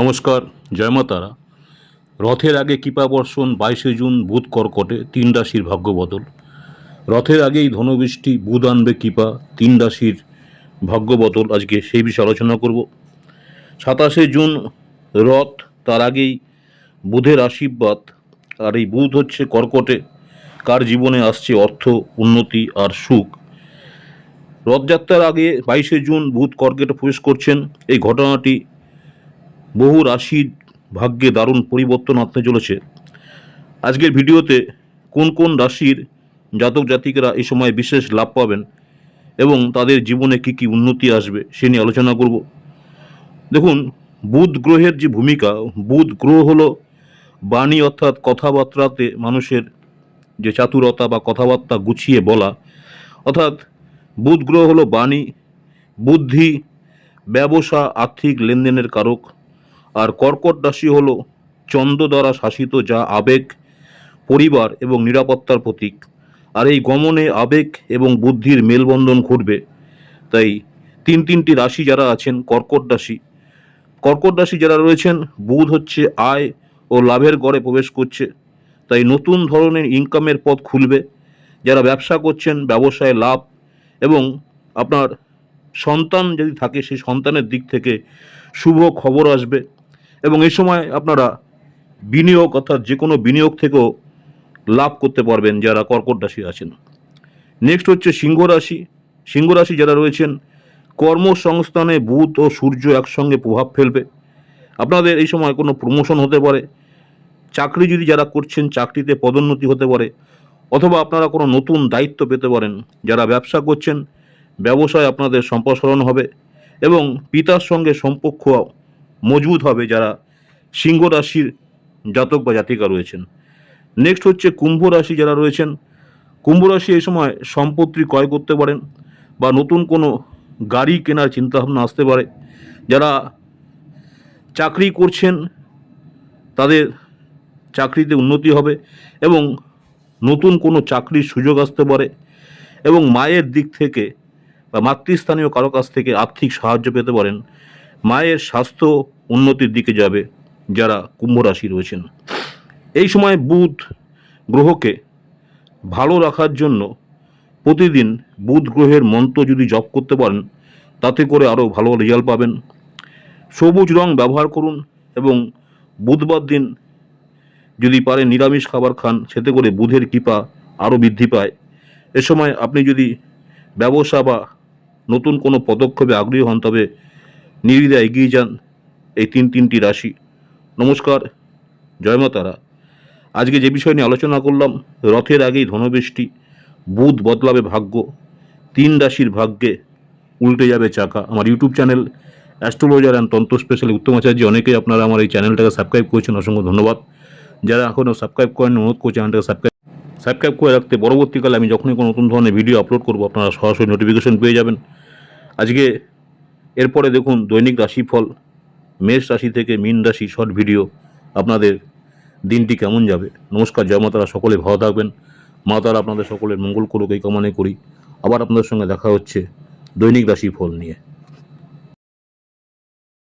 নমস্কার, জয় মা তারা। রথের আগে কৃপা বর্ষণ, বাইশে জুন, বুধ কর্কটে, তিন রাশির ভাগ্য বদল। রথের আগেই ধনবৃষ্টি, বুধ আনবে কৃপা, তিন রাশির ভাগ্য বদল। আজকে সেই বিষয়ে আলোচনা করব। সাতাশে জুন রথ, তার আগেই বুধের আশীর্বাদ। আর এই বুধ হচ্ছে কর্কটে। কার জীবনে আসছে অর্থ, উন্নতি আর সুখ? রথযাত্রার আগে বাইশে জুন বুধ কর্কটে প্রবেশ করছেন। এই ঘটনাটি বহু রাশির ভাগ্যে দারুণ পরিবর্তন আনতে চলেছে। আজকের ভিডিওতে কোন কোন রাশির জাতক জাতিকেরা এই সময় বিশেষ লাভ পাবেন এবং তাদের জীবনে কি কি উন্নতি আসবে সে নিয়ে আলোচনা করব। দেখুন, বুধ গ্রহের যে ভূমিকা, বুধ গ্রহ হলো বাণী অর্থাৎ কথাবার্তাতে মানুষের যে চাতুরতা বা কথাবার্তা গুছিয়ে বলা। অর্থাৎ বুধ গ্রহ হলো বাণী, বুদ্ধি, ব্যবসা, আর্থিক লেনদেনের কারক। আর কর্কট রাশি হলো চন্দ্র দ্বারা শাসিত, যা আবেগ, পরিবার এবং নিরাপত্তার প্রতীক। আর এই গমনে আবেগ এবং বুদ্ধির মেলবন্ধন ঘটবে। তাই তিন তিনটি রাশি যারা আছেন, কর্কট রাশি। কর্কট রাশি যারা রয়েছেন, বুধ হচ্ছে আয় ও লাভের গড়ে প্রবেশ করছে। তাই নতুন ধরনের ইনকামের পথ খুলবে। যারা ব্যবসা করছেন, ব্যবসায় লাভ এবং আপনার সন্তান যদি থাকে, সেই সন্তানের দিক থেকে শুভ খবর আসবে। এবং এই সময় আপনারা বিনিয়োগ অর্থাৎ যে কোনো বিনিয়োগ থেকেও লাভ করতে পারবেন যারা কর্কট রাশি আছেন। নেক্সট হচ্ছে সিংহ রাশি। সিংহ রাশি যারা রয়েছেন, কর্মসংস্থানে বুধ ও সূর্য একসঙ্গে প্রভাব ফেলবে। আপনাদের এই সময় কোনো প্রমোশন হতে পারে। চাকরি যদি যারা করছেন, চাকরিতে পদোন্নতি হতে পারে। অথবা আপনারা কোনো নতুন দায়িত্ব পেতে পারেন। যারা ব্যবসা করছেন, ব্যবসায় আপনাদের সম্প্রসারণ হবে এবং পিতার সঙ্গে সম্পর্ক মজবুত হবে যারা সিংহ রাশির জাতক বা জাতিকা রয়েছেন। নেক্সট হচ্ছে কুম্ভ রাশি যারা রয়েছেন। কুম্ভ রাশি এই সময় সম্পত্তি ক্রয় করতে পারেন বা নতুন কোনো গাড়ি কেনার চিন্তাভাবনা আসতে পারে। যারা চাকরি করছেন, তাদের চাকরিতে উন্নতি হবে এবং নতুন কোনো চাকরির সুযোগ আসতে পারে এবং মায়ের দিক থেকে বা মাতৃস্থানীয় কারও কাছ থেকে আর্থিক সাহায্য পেতে পারেন। মায়ের স্বাস্থ্য উন্নতির দিকে যাবে যারা কুম্ভ রাশি রয়েছেন। এই সময় বুধ গ্রহকে ভালো রাখার জন্য প্রতিদিন বুধ গ্রহের মন্ত্র যদি জপ করতে পারেন, তাতে করে আরও ভালো রেজাল্ট পাবেন। সবুজ রং ব্যবহার করুন এবং বুধবার দিন যদি পারে নিরামিষ খাবার খান, সেতে করে বুধের কৃপা আরও বৃদ্ধি পায়। এ সময় আপনি যদি ব্যবসা বা নতুন কোনো পদক্ষেপে আগ্রহী হন, তবে নির্দ্বিধা এগিয়ে যান এই তিন তিনটি রাশি। নমস্কার, জয় মা আজকে যে বিষয় নিয়ে আলোচনা করলাম, রথের আগেই ধনবৃষ্টি, বুধ বদলাবে ভাগ্য, তিন রাশির ভাগ্যে উল্টে যাবে চাকা। আমার YouTube channel astrologer and tantra special Uttam Acharya, অনেকেই আপনারা আমার এই চ্যানেলটাকে সাবস্ক্রাইব করেছেন, অসংখ্য ধন্যবাদ। যারা এখনও সাবস্ক্রাইব করেন অনুরোধ করছি চ্যানেলটাকে সাবস্ক্রাইব সাবস্ক্রাইব করে রাখতে। পরবর্তীকালে আমি যখনই কোনো নতুন ধরনের ভিডিও আপলোড করব, আপনারা সরাসরি নোটিফিকেশন পেয়ে যাবেন। আজকে এরপরে দেখুন দৈনিক রাশিফল, মেষ রাশি থেকে মীন রাশি শর্ট ভিডিও আপনাদের দিনটি কেমন যাবে? নমস্কার, জয় মাতারা, সকলে ভালো থাকবেন। মা তারা আপনাদের সকলের মঙ্গল করুক, এই কামনাই করি। আবার আপনাদের সঙ্গে দেখা হচ্ছে দৈনিক রাশি ফল নিয়ে।